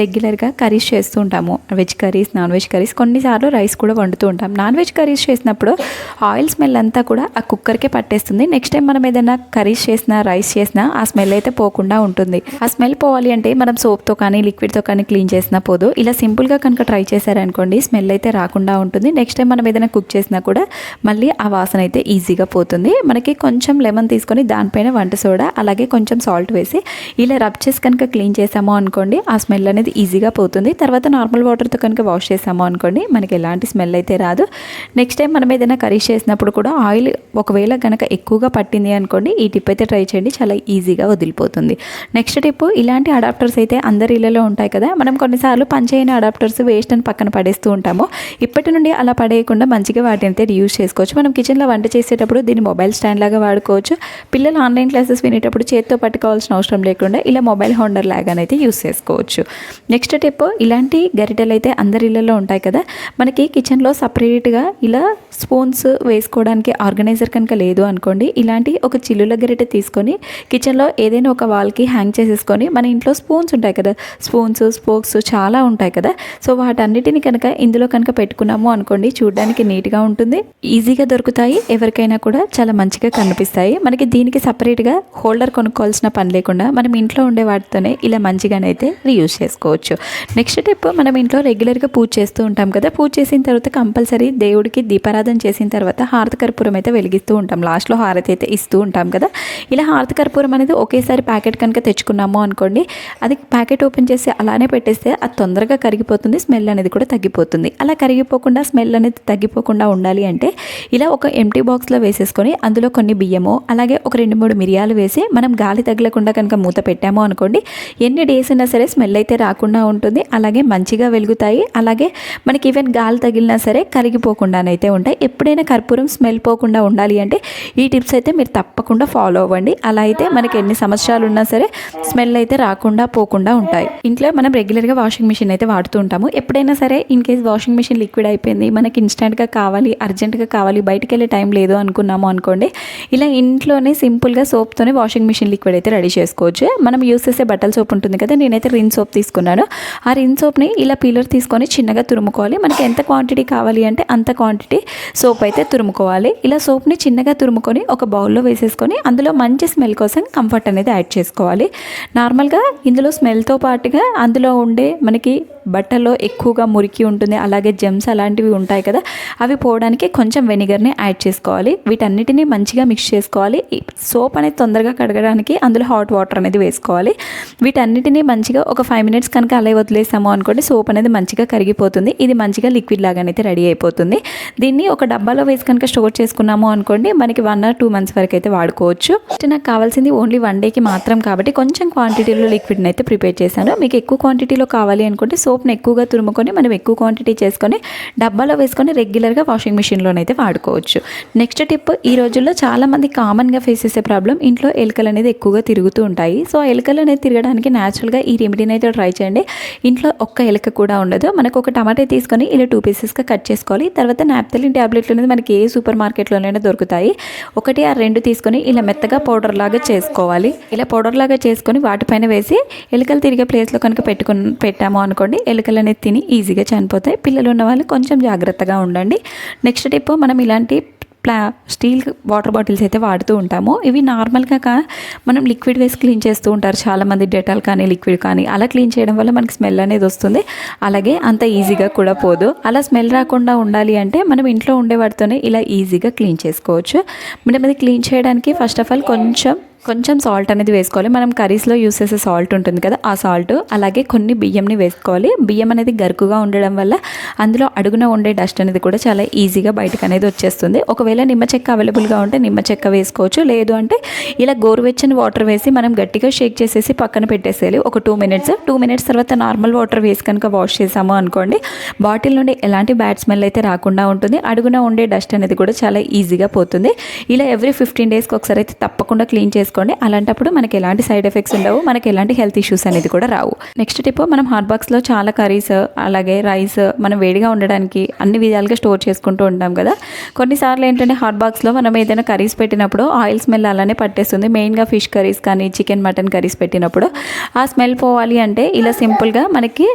రెగ్యులర్గా కర్రీస్ చేస్తూ ఉంటాము. Veg curries non veg curries కొన్నిసార్లు రైస్ కూడా వండుతూ ఉంటాం. నాన్ వెజ్ కర్రీస్ చేసినప్పుడు ఆయిల్ స్మెల్ అంతా కూడా ఆ కుక్కర్కే పట్టేస్తుంది. నెక్స్ట్ టైం మనం ఏదైనా కర్రీస్ చేసినా రైస్ చేసినా ఆ స్మెల్ అయితే పోకుండా ఉంటుంది. ఆ స్మెల్ పోవాలి అంటే మనం సోప్తో కానీ లిక్విడ్తో కానీ క్లీన్ చేసినా పోదు. ఇలా సింపుల్గా కనుక ట్రై చేశారనుకోండి స్మెల్ అయితే రాకుండా ఉంటుంది. నెక్స్ట్ టైం మనం ఏదైనా కుక్ చేసినా కూడా మళ్ళీ ఆ వాసన అయితే ఈజీగా పోతుంది. మనకి కొంచెం లెమన్ తీసుకొని దానిపైన వంట సోడా అలాగే కొంచెం సాల్ట్ వేసి ఇలా రబ్ చేసి కనుక క్లీన్ చేసాము అనుకోండి ఆ స్మెల్ అనేది ఈజీగా పోతుంది. తర్వాత నార్మల్ వాటర్తో కనుక వాష్ చేసాము అనుకోండి మనకి ఎలాంటి స్మెల్ అయితే రాదు. నెక్స్ట్ టైం మనం ఏదైనా కర్రీస్ చేసినప్పుడు కూడా ఆయిల్ ఒకవేళ కనుక ఎక్కువగా పట్టింది అనుకోండి ఈ టిప్ అయితే ట్రై చేయండి. చాలా ఈజీగా వదిలిపోతుంది. నెక్స్ట్ టిప్ ఇలాంటి అడాప్టర్స్ అయితే అందరి ఇళ్ళలో ఉంటాయి కదా. మనం కొన్నిసార్లు పనిచేయని అడాప్టర్స్ వేస్ట్ అని పక్కన పడేస్తూ ఉంటాము. ఇప్పటి నుండి అలా పడేయకుండా మంచిగా వాటిని అయితే యూజ్ చేసుకోవచ్చు. మనం కిచెన్లో వంట చేసేటప్పుడు దీన్ని మొబైల్ స్టాండ్ లాగా వాడుకోవచ్చు. పిల్లలు ఆన్లైన్ క్లాసెస్ వినేటప్పుడు చేత్తో పట్టుకోవాల్సిన అవసరం లేకుండా ఇలా మొబైల్ హోండర్ లాగానైతే యూస్ చేసుకోవచ్చు. నెక్స్ట్ టిప్ ఇలాంటి గరిటెలు అయితే అందరి ఇళ్ళలో ఉంటాయి కదా. మనకి కిచెన్లో సపరేట్గా ఇలా స్పూన్స్ వేసుకోవడానికి ఆర్గనైజర్ కనుక లేదు అనుకోండి ఇలాంటి ఒక చిల్లుల గరిటె తీసుకొని కిచెన్లో ఏదైనా ఒక వాల్కి హ్యాంగ్ చేసేసుకొని మన ఇంట్లో స్పూన్స్ ఉంటాయి కదా స్పూన్స్ స్పోక్స్ చాలా ఉంటాయి కదా సో వాటన్నిటిని కనుక ఇందులో కనుక పెట్టుకున్నాము అనుకోండి చూడడానికి నీట్గా ఉంటుంది ఈజీగా దొరుకుతాయి ఎవరికైనా కూడా చాలా మంచిగా కనిపిస్తాయి. మనకి దీనికి సపరేట్గా హోల్డర్ కొనుక్కోవాల్సిన పని లేకుండా మనం ఇంట్లో ఉండే వాటితోనే ఇలా మంచిగానైతే రీయూజ్ చేసుకోవచ్చు. నెక్స్ట్ టిప్ మనం ఇంట్లో రెగ్యులర్గా పూజ చేస్తూ ఉంటాం కదా పూజ చేసిన తర్వాత కంపల్సరీ దేవుడికి దీపారాధన చేసిన తర్వాత హారతి కర్పూరం అయితే వెలిగిస్తూ ఉంటాం. లాస్ట్లో హారతి అయితే ఇస్తూ ఉంటాం కదా. ఇలా హారతి కర్పూరం అనేది ఒకేసారి ప్యాకెట్ కనుక తెచ్చుకున్నాము అనుకోండి అది ప్యాకెట్ ఓపెన్ చేసి అలానే పెట్టేస్తే అది తొందరగా కరిగిపోతుంది స్మెల్ అనేది కూడా తగ్గిపోతుంది. అలా కరిగిపోకుండా స్మెల్ అనేది తగ్గిపోకుండా ఉండాలి అంటే ఇలా ఒక ఎంటీ బాక్స్లో వేసేసుకొని అందులో కొన్ని బియ్యము అలాగే ఒక రెండు మూడు మిరియాలు వేసి మనం గాలి తగలకుండా కనుక మూత పెట్టాము అనుకోండి ఎన్ని డేస్ అయినా సరే స్మెల్ అయితే రాకుండా ఉంటుంది. అలాగే మంచిగా వెలుగుతాయి. అలాగే మనకి ఈవెన్ గాలి తగిలినా సరే కరిగిపోకుండానైతే ఉంటాయి. ఎప్పుడైనా కర్పూరం స్మెల్ పోకుండా ఉండాలి అంటే ఈ టిప్స్ అయితే మీరు తప్పకుండా ఫాలో అవ్వండి. అలా అయితే మనకి ఎన్ని సంవత్సరాలు ఉన్నా సరే స్మెల్ అయితే రాకుండా పోకుండా ఉంటాయి. ఇంట్లో మనం రెగ్యులర్గా వాషింగ్ మిషన్ అయితే వాడుతూ ఉంటాము. ఎప్పుడైనా సరే in case washing machine liquid అయిపోయింది మనకి ఇన్స్టెంట్గా కావాలి అర్జెంట్గా కావాలి బయటికి వెళ్ళే టైం లేదు అనుకున్నాము అనుకోండి ఇలా ఇంట్లోనే సింపుల్గా సోప్తోనే వాషింగ్ మిషన్ లిక్విడ్ అయితే రెడీ చేసుకోవచ్చు. మనం యూస్ చేసే బట్టల సోప్ ఉంటుంది కదా నేనైతే రిన్ సోప్ తీసుకున్నాను. ఆ రిన్ సోప్ని ఇలా పీలర్ తీసుకొని చిన్నగా తురుముకోవాలి. మనకి ఎంత క్వాంటిటీ కావాలి అంటే అంత క్వాంటిటీ సోప్ అయితే తురుముకోవాలి. ఇలా సోప్ని చిన్నగా తురుముకొని ఒక బౌల్లో వేసేసుకొని అందులో మంచి స్మెల్ కోసం కంఫర్ట్ అనేది యాడ్ చేసుకోవాలి. నార్మల్గా ఇందులో స్మెల్తో పాటుగా అందులో ఉండే మనకి బట్టలో ఎక్కువగా మురికి ఉంటుంది అలాగే జెమ్స్ అలాంటివి ఉంటాయి కదా అవి పోవడానికి కొంచెం వెనిగర్ని యాడ్ చేసుకోవాలి. వీటన్నిటిని మంచిగా మిక్స్ చేసుకోవాలి. సోప్ అనేది తొందరగా కడగడానికి అందులో హాట్ వాటర్ అనేది వేసుకోవాలి. వీటన్నిటిని మంచిగా ఒక ఫైవ్ మినిట్స్ కనుక అలా వదిలేసాము అనుకోండి సోప్ అనేది మంచిగా కరిగిపోతుంది. ఇది మంచిగా లిక్విడ్ లాగానైతే రెడీ అయిపోతుంది. దీన్ని ఒక డబ్బాలో వేసి కనుక స్టోర్ చేసుకున్నాము అనుకోండి మనకి వన్ ఆర్ టూ మంత్స్ వరకు అయితే వాడుకోవచ్చు. నాకు కావాల్సింది ఓన్లీ వన్ డేకి మాత్రం కాబట్టి కొంచెం క్వాంటిటీలో లిక్విడ్ని అయితే ప్రిపేర్ చేశాను. మీకు ఎక్కువ క్వాంటిటీలో కావాలి అనుకుంటే సోప్ని ఎక్కువగా తురుముకొని మనం ఎక్కువ క్వాంటిటీ చేసుకొని డబ్బాలో వేసుకొని రెగ్యులర్గా వాషింగ్ మిషన్లోనైతే వాడుకోవచ్చు. నెక్స్ట్ టిప్ ఈ రోజుల్లో చాలామంది కామన్గా ఫేస్ చేసే ప్రాబ్లం ఇంట్లో ఎలుకలు అనేది ఎక్కువగా తిరుగుతూ ఉంటాయి. సో ఆ ఎలుకలు అనేది తిరగడానికి న్యాచురల్గా ఈ రెమెడీని అయితే ట్రై చేయండి. ఇంట్లో ఒక్క ఎలుక కూడా ఉండదు. మనకు ఒక టమాటా తీసుకొని ఇలా టూ పీసెస్గా కట్ చేసుకోవాలి. తర్వాత నాప్తలిన్ ట్యాబ్లెట్లు అనేది మనకి ఏ సూపర్ మార్కెట్లోనైనా దొరుకుతాయి. ఒకటి ఆ రెండు తీసుకొని ఇలా మెత్తగా పౌడర్ లాగా చేసుకోవాలి. ఇలా పౌడర్ లాగా చేసుకొని వాటిపైన వేసి ఎలుకలు తిరిగే ప్లేస్లో కనుక పెట్టుకుని పెట్టాము అనుకోండి ఎలుకలు అనేది తిని ఈజీగా చనిపోతాయి. పిల్లలు ఉన్న వాళ్ళు కొంచెం జాగ్రత్తగా ఉండండి. నెక్స్ట్ టిప్ మనం ఇలాంటి ప్లా స్టీల్ వాటర్ బాటిల్స్ అయితే వాడుతూ ఉంటాము. ఇవి నార్మల్గా కా మనం లిక్విడ్ వేసి క్లీన్ చేస్తూ ఉంటారు. చాలామంది డెటాల్ కానీ లిక్విడ్ కానీ అలా క్లీన్ చేయడం వల్ల మనకి స్మెల్ అనేది వస్తుంది. అలాగే అంత ఈజీగా కూడా పోదు. అలా స్మెల్ రాకుండా ఉండాలి అంటే మనం ఇంట్లో ఉండే వాటితోనే ఇలా ఈజీగా క్లీన్ చేసుకోవచ్చు. మనం అది క్లీన్ చేయడానికి ఫస్ట్ ఆఫ్ ఆల్ కొంచెం కొంచెం సాల్ట్ అనేది వేసుకోవాలి. మనం కర్రీస్లో యూస్ చేసే సాల్ట్ ఉంటుంది కదా ఆ సాల్ట్ అలాగే కొన్ని బియ్యంని వేసుకోవాలి. బియ్యం అనేది గరుకుగా ఉండడం వల్ల అందులో అడుగున ఉండే డస్ట్ అనేది కూడా చాలా ఈజీగా బయటకు అనేది వచ్చేస్తుంది. ఒకవేళ నిమ్మ చెక్క అవైలబుల్గా ఉంటే నిమ్మ చెక్క వేసుకోవచ్చు. లేదు అంటే ఇలా గోరువెచ్చని వాటర్ వేసి మనం గట్టిగా షేక్ చేసేసి పక్కన పెట్టేసేయాలి. ఒక టూ మినిట్స్ టూ మినిట్స్ తర్వాత నార్మల్ వాటర్ వేసి కనుక వాష్ చేసాము అనుకోండి బాటిల్ నుండి ఎలాంటి బ్యాడ్ స్మెల్ అయితే రాకుండా ఉంటుంది. అడుగున ఉండే డస్ట్ అనేది కూడా చాలా ఈజీగా పోతుంది. ఇలా ఎవ్రీ ఫిఫ్టీన్ డేస్కి ఒకసారి అయితే తప్పకుండా క్లీన్ పెట్టుకోండి అలాంటప్పుడు మనకి ఎలాంటి సైడ్ ఎఫెక్ట్స్ ఉండవు. మనకి ఎలాంటి హెల్త్ ఇష్యూస్ అనేది కూడా రావు. నెక్స్ట్ టిప్ మనం హాట్ బాక్స్లో చాలా కర్రీస్ అలాగే రైస్ మనం వేడిగా ఉండడానికి అన్ని విధాలుగా స్టోర్ చేసుకుంటూ ఉంటాం కదా. కొన్నిసార్లు ఏంటంటే హాట్ బాక్స్లో మనం ఏదైనా కర్రీస్ పెట్టినప్పుడు ఆయిల్ స్మెల్ అలానే పట్టేస్తుంది. మెయిన్గా ఫిష్ కర్రీస్ కానీ చికెన్ మటన్ కర్రీస్ పెట్టినప్పుడు ఆ స్మెల్ పోవాలి అంటే ఇలా సింపుల్గా మనకి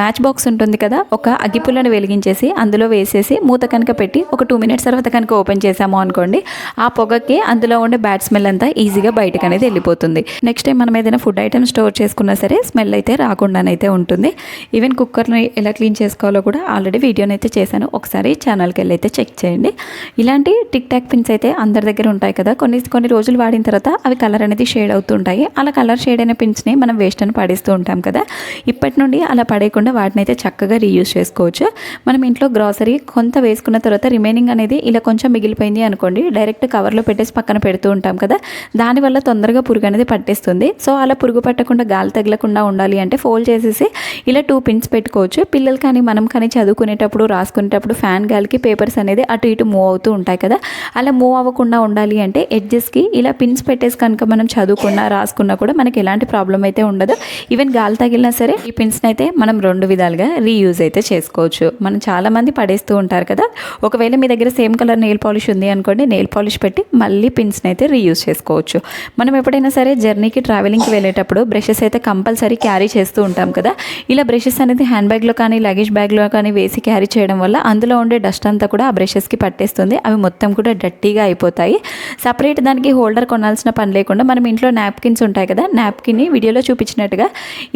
మ్యాచ్ బాక్స్ ఉంటుంది కదా ఒక అగ్గిపుల్లను వెలిగించేసి అందులో వేసేసి మూత కనుక పెట్టి ఒక టూ మినిట్స్ తర్వాత కనుక ఓపెన్ చేసాము అనుకోండి ఆ పొగకి అందులో ఉండే బ్యాడ్ స్మెల్ అంతా ఈజీగా బయటకు అనేది వెళ్ళిపోతుంది. నెక్స్ట్ టైం మనం ఏదైనా ఫుడ్ ఐటమ్ స్టోర్ చేసుకున్నా సరే స్మెల్ అయితే రాకుండానైతే ఉంటుంది. ఈవెన్ కుక్కర్ని ఎలా క్లీన్ చేసుకోవాలో కూడా ఆల్రెడీ వీడియోని అయితే చేశాను. ఒకసారి ఛానల్కి వెళ్ళి అయితే చెక్ చేయండి. ఇలాంటి టిక్ టాక్ పిన్స్ అయితే అందరి దగ్గర ఉంటాయి కదా కొన్ని కొన్ని రోజులు వాడిన తర్వాత అవి కలర్ అనేది షేడ్ అవుతుంటాయి. అలా కలర్ షేడ్ అయిన పిన్స్ని మనం వేస్ట్ అని పడేస్తూ ఉంటాం కదా. ఇప్పటి నుండి అలా పడేయకుండా వాటిని అయితే చక్కగా రీయూజ్ చేసుకోవచ్చు. మనం ఇంట్లో గ్రాసరీ కొంత వేసుకున్న తర్వాత రిమైనింగ్ అనేది ఇలా కొంచెం మిగిలిపోయింది అనుకోండి డైరెక్ట్ కవర్లో పెట్టేసి పక్కన పెడుతూ ఉంటాం కదా దానివల్ల తొందరగా పురుగు అనేది పట్టేస్తుంది. సో అలా పురుగు పట్టకుండా గాలి తగలకుండా ఉండాలి అంటే ఫోల్డ్ చేసేసి ఇలా టూ పిన్స్ పెట్టుకోవచ్చు. పిల్లలు కానీ మనం కానీ చదువుకునేటప్పుడు రాసుకునేటప్పుడు ఫ్యాన్ గాలికి పేపర్స్ అనేది అటు ఇటు మూవ్ అవుతూ ఉంటాయి కదా అలా మూవ్ అవ్వకుండా ఉండాలి అంటే ఎడ్జెస్కి ఇలా పిన్స్ పెట్టేసి కనుక మనం చదువుకున్నా రాసుకున్నా కూడా మనకి ఎలాంటి ప్రాబ్లం అయితే ఉండదు. ఈవెన్ గాలి తగిలినా సరే ఈ పిన్స్ని అయితే మనం రెండు విధాలుగా రీయూజ్ అయితే చేసుకోవచ్చు. మనం చాలామంది పడేస్తూ ఉంటారు కదా ఒకవేళ మీ దగ్గర సేమ్ కలర్ నెయిల్ పాలిష్ ఉంది అనుకోండి నెయిల్ పాలిష్ పెట్టి మళ్ళీ పిన్స్ని అయితే రీయూజ్ చేసుకోవచ్చు. మనం ఎప్పుడైనా సరే జర్నీకి ట్రావెలింగ్కి వెళ్ళేటప్పుడు బ్రషెస్ అయితే కంపల్సరీ క్యారీ చేస్తూ ఉంటాం కదా ఇలా బ్రషెస్ అనేది హ్యాండ్ బ్యాగ్లో కానీ లగేజ్ బ్యాగ్లో కానీ వేసి క్యారీ చేయడం వల్ల అందులో ఉండే డస్ట్ అంతా కూడా ఆ బ్రషెస్కి పట్టేస్తుంది. అవి మొత్తం కూడా డట్టీగా అయిపోతాయి. సపరేట్ దానికి హోల్డర్ కొనాల్సిన పని లేకుండా మనం ఇంట్లో నాప్కిన్స్ ఉంటాయి కదా నాప్కిన్ని వీడియోలో చూపించినట్టుగా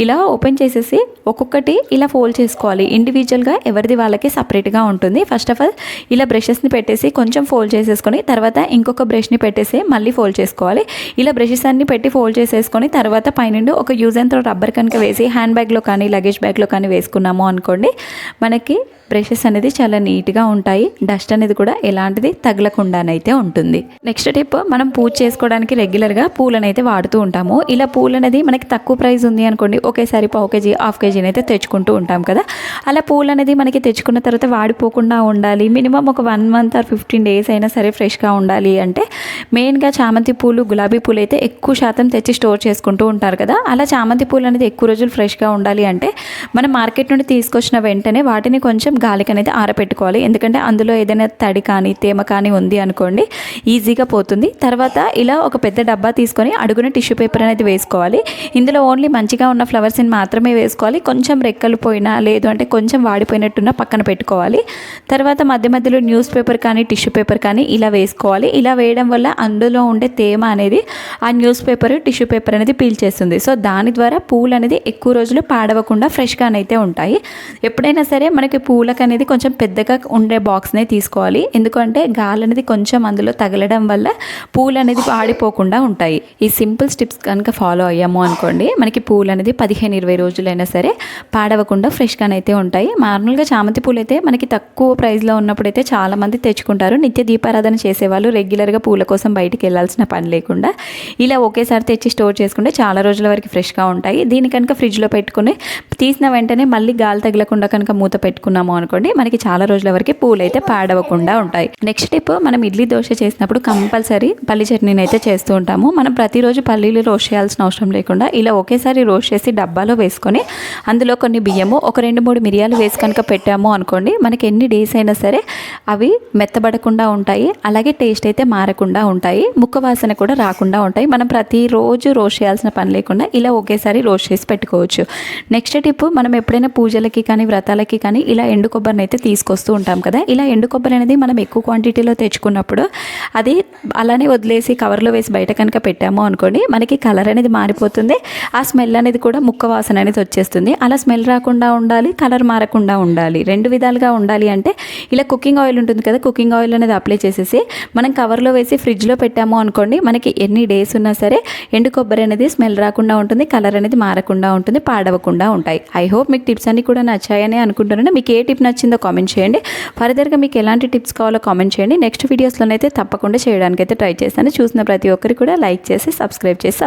ఇలా ఓపెన్ చేసేసి ఒక్కొక్కటి ఇలా ఫోల్డ్ చేసుకోవాలి. ఇండివిజువల్గా ఎవరిది వాళ్ళకి సపరేట్గా ఉంటుంది. ఫస్ట్ ఆఫ్ ఆల్ ఇలా బ్రషెస్ని పెట్టేసి కొంచెం ఫోల్డ్ చేసేసుకొని తర్వాత ఇంకొక బ్రష్ని పెట్టేసి మళ్ళీ ఫోల్డ్ చేసుకోవాలి. ఇలా బ్రషెస్ అన్ని పెట్టి ఫోల్డ్ చేసేసుకొని తర్వాత పైనుండి ఒక యూజ్ అండ్ త్రో రబ్బర్ కనుక వేసి హ్యాండ్ బ్యాగ్లో కానీ లగేజ్ బ్యాగ్లో కానీ వేసుకున్నాము అనుకోండి మనకి బ్రషెస్ అనేది చాలా నీట్గా ఉంటాయి. డస్ట్ అనేది కూడా ఎలాంటిది తగలకుండానైతే ఉంటుంది. నెక్స్ట్ టిప్ మనం పూజ చేసుకోవడానికి రెగ్యులర్గా పూలను అయితే వాడుతూ ఉంటాము. ఇలా పూలు అనేది మనకి తక్కువ ప్రైస్ ఉంది అనుకోండి ఒకేసారి పావు కేజీ హాఫ్ కేజీని అయితే తెచ్చుకుంటూ ఉంటాం కదా. అలా పూలు అనేది మనకి తెచ్చుకున్న తర్వాత వాడిపోకుండా ఉండాలి. మినిమం ఒక one month or fifteen days అయినా సరే ఫ్రెష్గా ఉండాలి అంటే మెయిన్గా చామంతి పూలు గులాబీ పూలు అయితే ఎక్కువ శాతం తెచ్చి స్టోర్ చేసుకుంటూ ఉంటారు కదా. అలా చామంతి పూలు అనేది ఎక్కువ రోజులు ఫ్రెష్గా ఉండాలి అంటే మనం మార్కెట్ నుండి తీసుకొచ్చిన వెంటనే వాటిని కొంచెం గాలికి అనేది ఆరబెట్టుకోవాలి ఎందుకంటే అందులో ఏదైనా తడి కానీ తేమ కానీ ఉంది అనుకోండి ఈజీగా పోతుంది. తర్వాత ఇలా ఒక పెద్ద డబ్బా తీసుకొని అడుగున టిష్యూ పేపర్ అనేది వేసుకోవాలి. ఇందులో ఓన్లీ మంచిగా ఉన్న ఫ్లవర్స్ని మాత్రమే వేసుకోవాలి. కొంచెం రెక్కలు పోయినా లేదు అంటే కొంచెం వాడిపోయినట్టున్న పక్కన పెట్టుకోవాలి. తర్వాత మధ్య మధ్యలో న్యూస్ పేపర్ కానీ టిష్యూ పేపర్ కానీ ఇలా వేసుకోవాలి. ఇలా వేయడం వల్ల అందులో ఉండే తేమ అనేది ఆ న్యూస్ పేపర్ టిష్యూ పేపర్ అనేది పీల్చేస్తుంది. సో దాని ద్వారా పూలు అనేది ఎక్కువ రోజులు పాడవకుండా ఫ్రెష్గానైతే ఉంటాయి. ఎప్పుడైనా సరే మనకి పూలు పూలకు అనేది కొంచెం పెద్దగా ఉండే బాక్స్నే తీసుకోవాలి. ఎందుకంటే గాలి అనేది కొంచెం అందులో తగలడం వల్ల పూలు అనేది పాడిపోకుండా ఉంటాయి. ఈ సింపుల్ స్టెప్స్ కనుక ఫాలో అయ్యాము అనుకోండి మనకి పూలు అనేది పదిహేను ఇరవై రోజులైనా సరే పాడవకుండా ఫ్రెష్గానైతే ఉంటాయి. నార్మల్గా చామంతి పూలు అయితే మనకి తక్కువ ప్రైస్లో ఉన్నప్పుడైతే చాలామంది తెచ్చుకుంటారు. నిత్య దీపారాధన చేసేవాళ్ళు రెగ్యులర్గా పూల కోసం బయటికి వెళ్ళాల్సిన పని లేకుండా ఇలా ఒకేసారి తెచ్చి స్టోర్ చేసుకుంటే చాలా రోజుల వరకు ఫ్రెష్గా ఉంటాయి. దీని కనుక ఫ్రిడ్జ్లో పెట్టుకుని తీసిన వెంటనే మళ్ళీ గాలి తగలకుండా కనుక మూత పెట్టుకున్నాము అనుకోండి మనకి చాలా రోజుల వరకు పూలు అయితే పాడవకుండా ఉంటాయి. నెక్స్ట్ టిప్ మనం ఇడ్లీ దోశ చేసినప్పుడు కంపల్సరీ పల్లి చట్నీని అయితే చేస్తూ ఉంటాము. మనం ప్రతిరోజు పల్లీలు రోస్ట్ చేయాల్సిన అవసరం లేకుండా ఇలా ఒకేసారి రోస్ట్ చేసి డబ్బాలో వేసుకొని అందులో కొన్ని బియ్యము ఒక రెండు మూడు మిరియాలు వేసి కనుక పెట్టాము అనుకోండి మనకి ఎన్ని డేస్ అయినా సరే అవి మెత్తబడకుండా ఉంటాయి అలాగే టేస్ట్ అయితే మారకుండా ఉంటాయి ముక్క వాసన కూడా రాకుండా ఉంటాయి. మనం ప్రతిరోజు రోస్ట్ చేయాల్సిన పని లేకుండా ఇలా ఒకేసారి రోస్ట్ చేసి పెట్టుకోవచ్చు. నెక్స్ట్ టిప్ మనం ఎప్పుడైనా పూజలకి కానీ వ్రతాలకి కానీ ఇలా ఎండు కొబ్బరిని అయితే తీసుకొస్తూ ఉంటాం కదా. ఇలా ఎండు కొబ్బరి అనేది మనం ఎక్కువ క్వాంటిటీలో తెచ్చుకున్నప్పుడు అది అలానే వదిలేసి కవర్లో వేసి బయట కనుక పెట్టాము అనుకోండి మనకి కలర్ అనేది మారిపోతుంది. ఆ స్మెల్ అనేది కూడా ముక్క వాసన అనేది వచ్చేస్తుంది. అలా స్మెల్ స్మెల్ రాకుండా ఉండాలి కలర్ మారకుండా ఉండాలి. రెండు విధాలుగా ఉండాలి అంటే ఇలా కుకింగ్ ఆయిల్ ఉంటుంది కదా కుకింగ్ ఆయిల్ అనేది అప్లై చేసేసి మనం కవర్లో వేసి ఫ్రిడ్జ్లో పెట్టాము అనుకోండి మనకి ఎన్ని డేస్ ఉన్నా సరే ఎండు కొబ్బరి అనేది స్మెల్ రాకుండా ఉంటుంది కలర్ అనేది మారకుండా ఉంటుంది పాడవకుండా ఉంటాయి. ఐ హోప్ మీకు టిప్స్ అన్ని కూడా నచ్చాయని అనుకుంటున్నాను. మీకు ఏ టిప్ నచ్చిందో కామెంట్ చేయండి. ఫర్దర్గా మీకు ఎలాంటి టిప్స్ కావాలో కామెంట్ చేయండి. నెక్స్ట్ వీడియోస్లోనైతే తప్పకుండా చేయడానికి అయితే ట్రై చేస్తాను. చూసిన ప్రతి ఒక్కరికి కూడా లైక్ చేసి సబ్స్క్రైబ్ చేసి